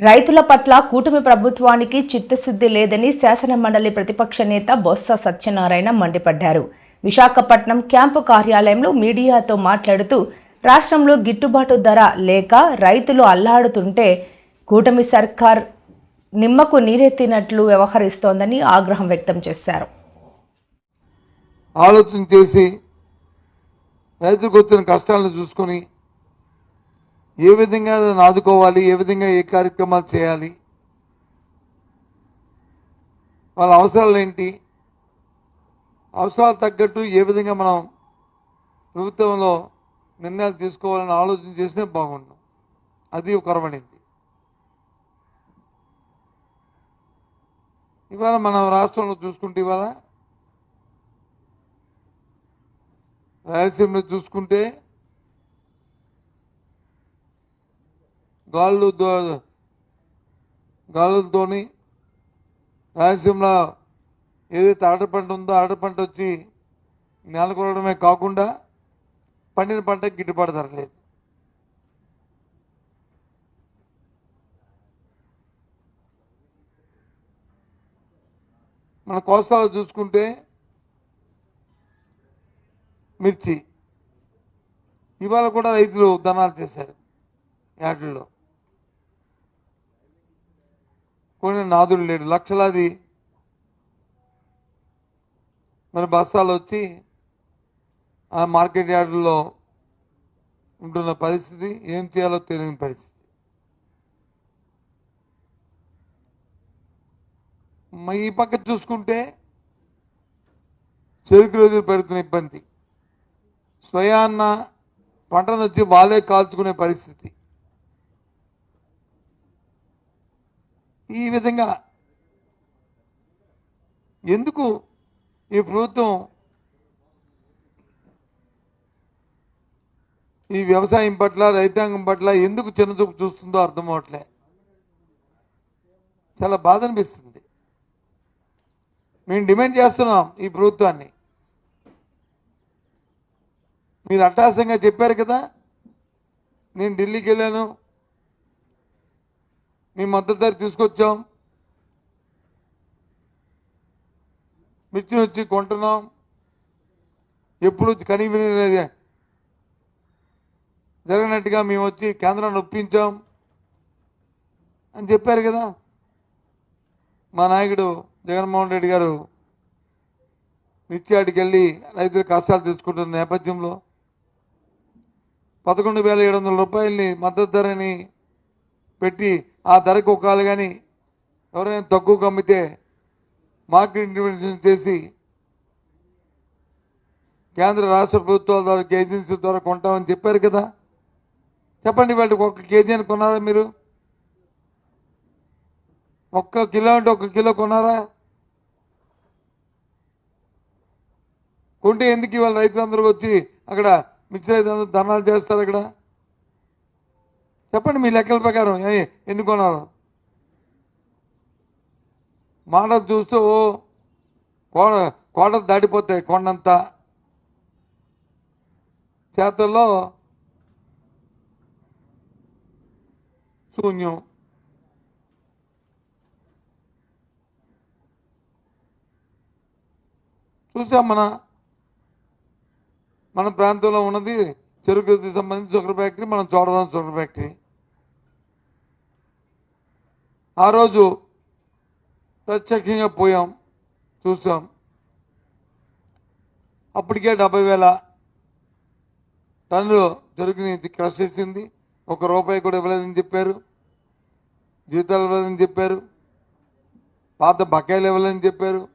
రైతుల పట్ల కూటమి ప్రభుత్వానికి చిత్తశుద్ధి లేదని శాసన మండలి ప్రతిపక్ష నేత బొత్స సత్యనారాయణ మండిపడ్డారు. విశాఖపట్నం క్యాంపు కార్యాలయంలో మీడియాతో మాట్లాడుతూ రాష్ట్రంలో గిట్టుబాటు ధర లేక రైతులు అల్లాడుతుంటే కూటమి సర్కార్ నిమ్మకు నీరెత్తినట్లు వ్యవహరిస్తోందని ఆగ్రహం వ్యక్తం చేశారు. ఆలోచన చేసి రైతులకు వచ్చిన కష్టాలను చూసుకొని ఏ విధంగా నాదుకోవాలి ఆదుకోవాలి ఏ విధంగా ఏ కార్యక్రమాలు చేయాలి వాళ్ళ అవసరాలు ఏంటి అవసరాలు తగ్గట్టు ఏ విధంగా మనం ప్రభుత్వంలో నిర్ణయాలు తీసుకోవాలని ఆలోచన చేస్తే బాగుండు. అది కొరవడింది ఇవాళ మన రాష్ట్రంలో చూసుకుంటే ఇవాళ రాయలసీమలో చూసుకుంటే గాళ్ళు దో- గాలులతోని రాయలసీమలో ఏదైతే ఆట పంట ఉందో ఆట పంట వచ్చి నెలకొరడమే కాకుండా పండిన పంటకి గిట్టుబాటు ధరలేదు మన కోస్తాలో చూసుకుంటే మిర్చి. ఇవాళ కూడా రైతులు దనాలు చేశారు యాడల్లో నాదుడు లేడు. లక్షలాది మరి బస్తాలు వచ్చి ఆ మార్కెట్ యార్డుల్లో ఉంటున్న పరిస్థితి ఏం చేయాలో తెలియని పరిస్థితి. ఈ పక్క చూసుకుంటే చెరుకు రోజులు పెడుతున్న ఇబ్బంది. స్వయాన్న పంటను వచ్చి వాళ్ళే కాల్చుకునే పరిస్థితి. ఈ విధంగా ఎందుకు ఈ ప్రభుత్వం ఈ వ్యవసాయం పట్ల రైతాంగం పట్ల ఎందుకు చిన్నచూపు చూస్తుందో అర్థం అవట్లే. చాలా బాధ అనిపిస్తుంది. మేము డిమాండ్ చేస్తున్నాం ఈ ప్రభుత్వాన్ని. మీరు అట్టాసంగా చెప్పారు కదా నేను ఢిల్లీకి వెళ్ళాను మీ మద్దతు ధర తీసుకొచ్చాం. మిర్చిని వచ్చి కొంటున్నాం. ఎప్పుడు కనివిని జరిగినట్టుగా మేము వచ్చి కేంద్రాన్ని ఒప్పించాం. అని చెప్పారు కదా. మా నాయకుడు జగన్మోహన్ రెడ్డి గారు మిర్చియాడికి వెళ్ళి రైతుల కష్టాలు తీసుకుంటున్న నేపథ్యంలో పదకొండు వేల ఏడు వందల రూపాయలని మద్దతు ధరని పెట్టి ఆ ధరకు ఒకళ్ళు కానీ ఎవరైనా తక్కువ అమ్మితే మార్కెట్ ఇంటర్వెన్షన్ చేసి కేంద్ర రాష్ట్ర ప్రభుత్వాల ద్వారా ఏజెన్సీ ద్వారా కొంటామని చెప్పారు కదా. చెప్పండి వాటికి ఒక్క కేజీ అని కొన్నారా మీరు? ఒక్క కిలో అంటే ఒక్క కిలో కొన్నారా? కొంటే ఎందుకు ఇవాళ రైతులందరూ వచ్చి అక్కడ మిర్చి రైతులందరూ ధర్నాలు చేస్తారు అక్కడ? చెప్పండి మీ లెక్కల ప్రకారం ఏ- ఎన్ని కొన్నారు మాటలు చూస్తూ కోడ కోటలు దాటిపోతాయి కొండంత. చేతల్లో శూన్యం. చూసాం మన మన ప్రాంతంలో ఉన్నది చెరుకుకి సంబంధించి షుగర్ ఫ్యాక్టరీ మనం చూడడం షుగర్ ఫ్యాక్టరీ ఆ రోజు ప్రత్యక్షంగా పోయాం చూసాం. అప్పటికే డెబ్బై వేల టన్నులు చెరుకుని క్రష్ చేసింది. ఒక రూపాయి కూడా ఇవ్వలేదని చెప్పారు. జీతాలు ఇవ్వలేదని చెప్పారు. పాత బకాయిలు ఇవ్వలేదని చెప్పారు.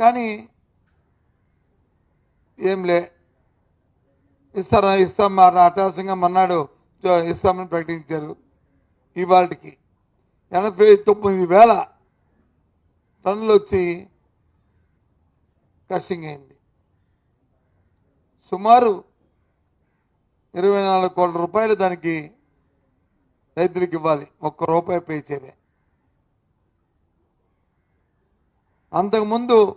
కానీ ఏం లే ఇస్తారా ఇస్తాం మా అటాసంగా మన్నాడు ఇస్తామని ప్రకటించారు ఇవాళకి ఎనభై తొమ్మిది వేల టన్నులు వచ్చి కషింగ్ అయింది. సుమారు ఇరవై నాలుగు కోట్ల రూపాయలు దానికి రైతులకు ఇవ్వాలి. ఒక్క రూపాయి పే చేయలే. అంతకుముందు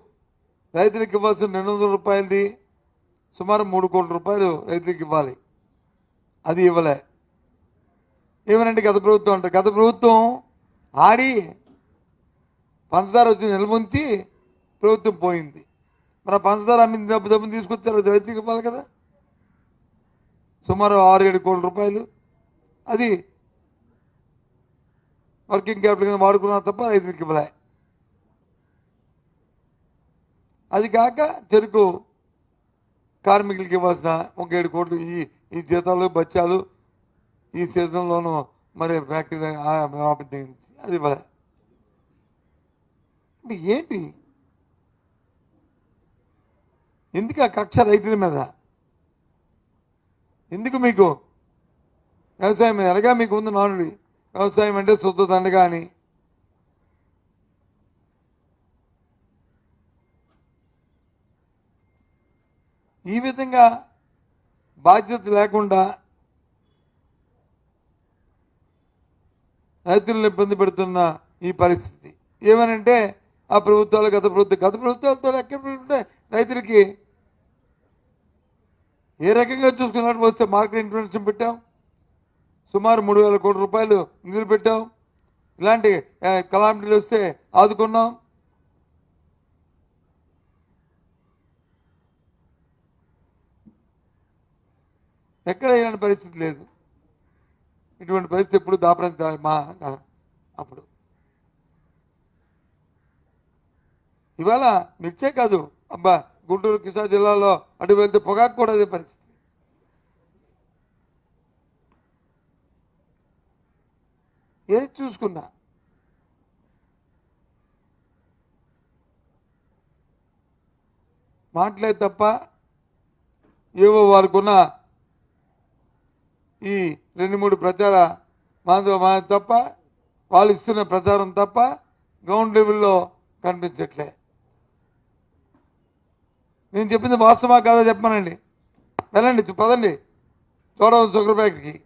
రైతులకు ఇవ్వాల్సిన రెండు వందల రూపాయలది సుమారు మూడు కోట్ల రూపాయలు రైతులకు ఇవ్వాలి. అది ఇవ్వలే. ఏమనంటే గత ప్రభుత్వం అంటారు? గత ప్రభుత్వం ఆడి పంచదార వచ్చి నిలబుంచి ప్రభుత్వం పోయింది. మరి పంచదార అమ్మింది డబ్బు డబ్బును తీసుకొచ్చారు రైతులకు రైతుకి ఇవ్వాలి కదా. సుమారు ఆరు ఏడు కోట్ల రూపాయలు. అది వర్కింగ్ క్యాపిటల్ కింద వాడుకున్నా తప్ప రైతులకు ఇవ్వలే. అది కాక చెరుకు కార్మికులకి ఇవ్వాల్సిన ఒక ఏడు కోట్లు ఈ ఈ జీతాలు బత్యాలు ఈ సీజన్లోనూ మరి ఫ్యాక్టరీ అది ఇవ్వలే. అంటే ఏంటి? ఎందుకు ఆ కక్ష రైతుల మీద? ఎందుకు మీకు? వ్యవసాయం మీద. ఎలాగా మీకు ఉంది నానుడి వ్యవసాయం అంటే సొత్తు దండగా అని ఈ విధంగా బాధ్యత లేకుండా రైతులను ఇబ్బంది పెడుతున్న ఈ పరిస్థితి. ఏమనంటే ఆ ప్రభుత్వాలు గత ప్రభుత్వం గత ప్రభుత్వాలతో ఎక్కడ రైతులకి ఏ రకంగా చూసుకున్నట్టు వస్తే మార్కెట్ ఇంటర్వెన్షన్ పెట్టాం. సుమారు మూడు వేల కోట్ల రూపాయలు నిధులు పెట్టాం. ఇలాంటి కలామిటీలు వస్తే ఆదుకున్నాం. ఎక్కడ ఇలాంటి పరిస్థితి లేదు. ఇటువంటి పరిస్థితి ఎప్పుడు దాపరించాలి మా అప్పుడు. ఇవాళ మిర్చే కాదు అబ్బా గుంటూరు కృష్ణా జిల్లాలో అటు వెళ్తే పొగాకు కూడా అదే పరిస్థితి. ఏది చూసుకున్నా? మాట్లాడే తప్ప ఏవో వారికున్న ఈ రెండు మూడు ప్రచార మాధవ మా తప్ప వాళ్ళు ఇస్తున్న ప్రచారం తప్ప గ్రౌండ్ లెవెల్లో కనిపించట్లే. నేను చెప్పింది వాస్తవా కాదా చెప్పమనండి? వెళ్ళండి పదండి. చూడవచ్చు షుగర్ ఫ్యాక్టరీకి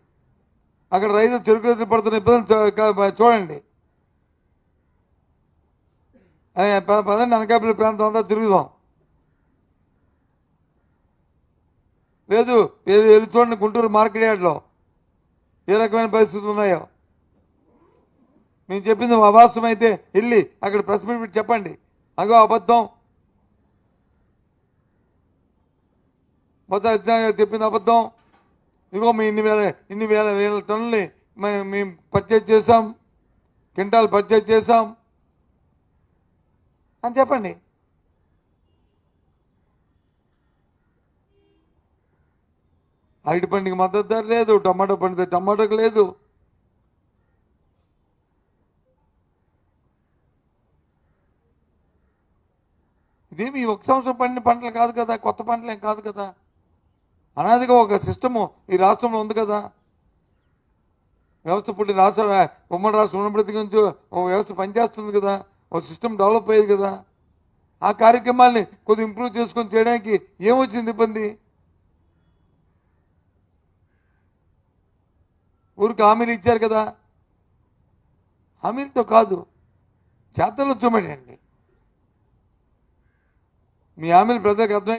అక్కడ రైతు చెరుకు రైతులు పడుతున్న ఇబ్బందులు చూడండి. పదండి అనకాపల్లి ప్రాంతం అంతా తిరుగుదాం. లేదు వెళ్ళి చూడండి గుంటూరు మార్కెట్ యార్డ్లో. ఏ రకమైన పరిస్థితులు ఉన్నాయో. మేము చెప్పింది అవాస్తవం అయితే వెళ్ళి అక్కడ ప్రెస్ మీట్ పెట్టి చెప్పండి. అగో అబద్ధం. మొత్తం గారు చెప్పింది అబద్ధం. ఇదిగో మీ ఇన్ని వేల ఇన్ని వేల వేల టన్నుల్ని మేము పర్చేజ్ చేసాం క్వింటాల్ పర్చేజ్ చేసాం అని చెప్పండి. అరటి పండుగ మద్దతు ధర లేదు టమాటో పండితే టమాటోకి లేదు. ఇదేమి ఒక సంవత్సరం పండిన పంటలు కాదు కదా కొత్త పంటలు ఏం కాదు కదా. అనాదిగా ఒక సిస్టము ఈ రాష్ట్రంలో ఉంది కదా. వ్యవస్థ పుట్టి రాష్ట్ర ఉమ్మడి రాష్ట్రం ఉన్నప్పటి నుంచి ఒక వ్యవస్థ పనిచేస్తుంది కదా ఒక సిస్టమ్ డెవలప్ అయ్యేది కదా. ఆ కార్యక్రమాల్ని కొద్దిగా ఇంప్రూవ్ చేసుకొని చేయడానికి ఏమొచ్చింది ఇబ్బంది? ఊరికి హామీలు ఇచ్చారు కదా. హామీలతో కాదు చేతల్లో చూపెట్టండి మీ హామీలు ప్రజలకు అర్థమై